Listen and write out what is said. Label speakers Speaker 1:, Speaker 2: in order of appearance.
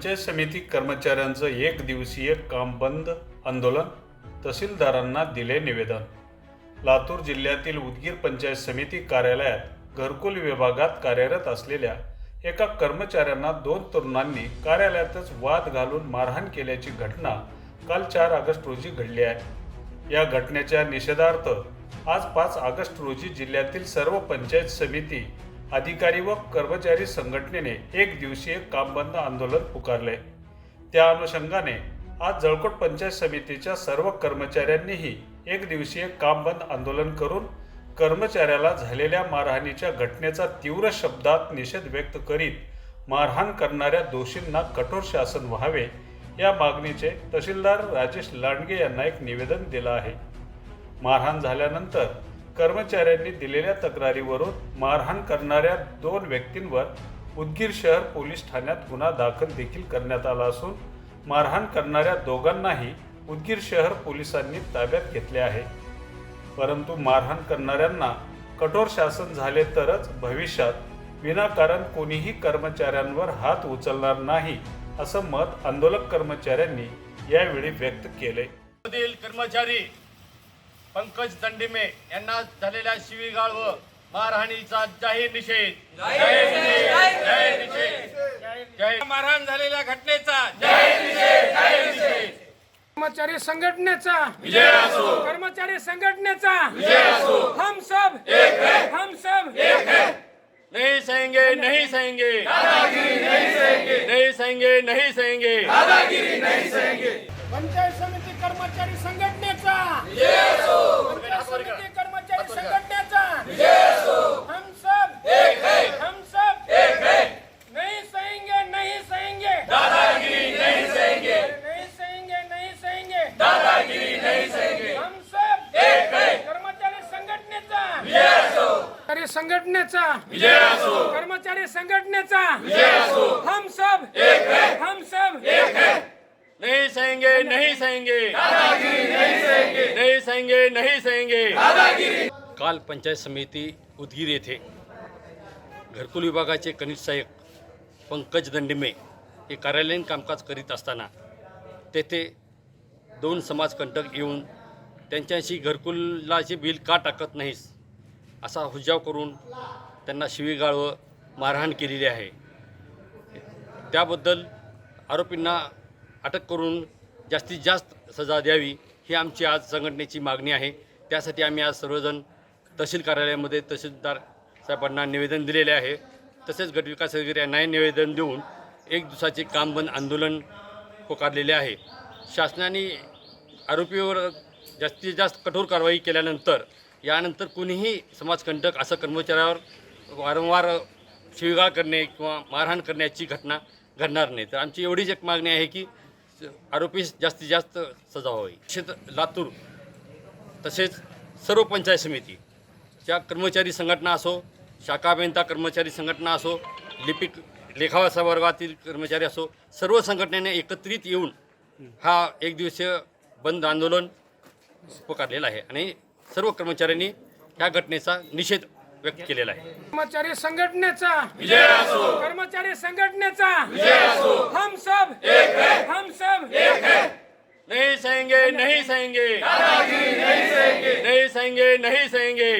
Speaker 1: पंचायत समिती कर्मचाऱ्यांचं एक दिवसीय काम बंद आंदोलन तहसीलदारांना दिले निवेदन. लातूर जिल्ह्यातील उदगीर पंचायत समिती कार्यालयात घरकुल विभागात कार्यरत असलेल्या एका कर्मचाऱ्यांना दोन तरुणांनी कार्यालयातच वाद घालून मारहाण केल्याची घटना काल चार ऑगस्ट रोजी घडली आहे. या घटनेच्या निषेधार्थ आज पाच ऑगस्ट रोजी जिल्ह्यातील सर्व पंचायत समिती अधिकारी व कर्मचारी संघटनेने एक दिवसीय काम बंद आंदोलन पुकारले. त्या अनुषंगाने आज जळकोट पंचायत समितीच्या सर्व कर्मचाऱ्यांनीही एक दिवसीय काम बंद आंदोलन करून कर्मचाऱ्याला झालेल्या मारहाणीच्या घटनेचा तीव्र शब्दात निषेध व्यक्त करीत मारहाण करणाऱ्या दोषींना कठोर शासन व्हावे या मागणीचे तहसीलदार राजेश लांडगे यांना एक निवेदन दिलं आहे. मारहाण झाल्यानंतर कर्मचाऱ्यांनी दिलेल्या तक्रारीवरून मारहाण करणाऱ्या दोन व्यक्तींवर उदगीर शहर पोलीस ठाण्यात गुन्हा दाखल देखील करण्यात आला असून मारहाण करणाऱ्या दोघांनाही उदगीर शहर पोलिसांनी ताब्यात घेतले आहे. परंतु मारहाण करणाऱ्यांना कठोर शासन झाले तरच भविष्यात विनाकारण कोणीही कर्मचाऱ्यांवर हात उचलणार नाही असं मत आंदोलक कर्मचाऱ्यांनी यावेळी व्यक्त केले.
Speaker 2: कर्मचारी पंकज दंडिमे यांना झालेल्या शिवीगाळ व मारहाणीचा जाहीर निषेध. मारहाण झालेल्या घटनेचा
Speaker 3: कर्मचारी संघटनेचा कर्मचारी संघटनेचा हम सब हम सब
Speaker 2: नहीं सहेंगे नहीं सहेंगे. नहीं सहेंगे. नहीं सहेंगे.
Speaker 3: पंचायत समिती कर्मचारी संघटनेचा. पंचायत समिती कर्मचारी संघटनेचा. हम सब. हम सब. नहीं सहेंगे नहीं सहेंगे. दादागिरी नहीं सहेंगे. नहीं सहेंगे नहीं सहेंगे. दादागिरी नहीं सहेंगे. हम सब. कर्मचारी संघटनेचा. कर्मचारी संघटनेचा. कर्मचारी संघटनेचा. हम सब. हम सब.
Speaker 2: नहीं सहेंगे नहीं सहेंगे। नहीं सहेंगे नहीं सहेंगे।
Speaker 4: काल पंचायत समिती उदगीर येथे घरकुल विभागाचे कनिष्ठ सहाय्यक पंकज दंडिमे हे कार्यालयीन कामकाज करीत असताना तेथे दोन समाजकंटक येऊन त्यांच्याशी घरकुलाचे बिल का टाकत नाहीस असा हुजाव करून त्यांना शिवीगाळ व मारहाण केलेली आहे. त्याबद्दल आरोपींना अटक करून जास्तीत जास्त सजा द्यावी ही आमची आज संघटनेची मागणी आहे. त्यासाठी आम्ही आज सर्वजण तहसील कार्यालयामध्ये तहसीलदार साहेबांना निवेदन दिलेले आहे. तसेच गटविकास अधिकारी यांनाही निवेदन देऊन एक दिवसाचे काम बंद आंदोलन पुकारलेले आहे. शासनाने आरोपीवर जास्तीत जास्त कठोर कारवाई केल्यानंतर यानंतर कुणीही समाजकंटक असं कर्मचाऱ्यावर वारंवार शिवीगाळ करणे किंवा मारहाण करण्याची घटना घडणार नाही. तर आमची एवढीच एक मागणी आहे की आरोपी जास्तीत जास्त सजा व्हावी. क्षेत्र लातूर तसेच सर्व पंचायत समितीच्या कर्मचारी संघटना असो शाखा अभियंता कर्मचारी संघटना असो लिपिक लेखावासा वर्गातील कर्मचारी असो सर्व संघटनेने एकत्रित येऊन हा एक दिवसीय बंद आंदोलन पुकारलेला आहे. आणि सर्व कर्मचाऱ्यांनी ह्या घटनेचा निषेध व्यक्त केलेला आहे.
Speaker 3: कर्मचारी संघटनेचा कर्मचारी संघटनेचा हम सब हम सब
Speaker 2: नहीं सहेंगे नहीं सहेंगे। नहीं सहेंगे. नहीं सहेंगे.